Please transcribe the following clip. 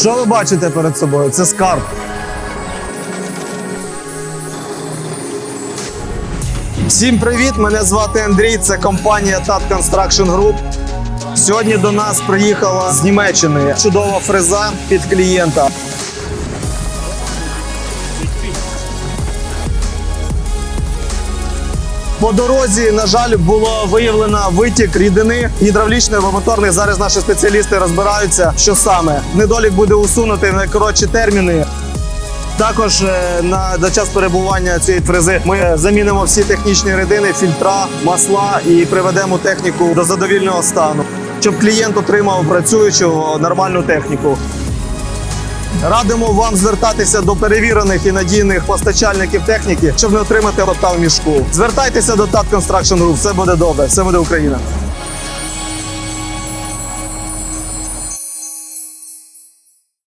Що ви бачите перед собою? Це скарб. Всім привіт! Мене звати Андрій. Це компанія TAT Construction Group. Сьогодні до нас приїхала з Німеччини чудова фреза під клієнта. По дорозі, на жаль, було виявлено витік рідини гідравлічної або моторної. Зараз наші спеціалісти розбираються, що саме. Недолік буде усунутий в найкоротші терміни. Також е, на за час перебування цієї фрези ми замінимо всі технічні рідини, фільтра, масла і приведемо техніку до задовільного стану, щоб клієнт отримав працюючу нормальну техніку. Радимо вам звертатися до перевірених і надійних постачальників техніки, щоб не отримати рота в мішку. Звертайтеся до TAT Construction Group, все буде добре, все буде Україна.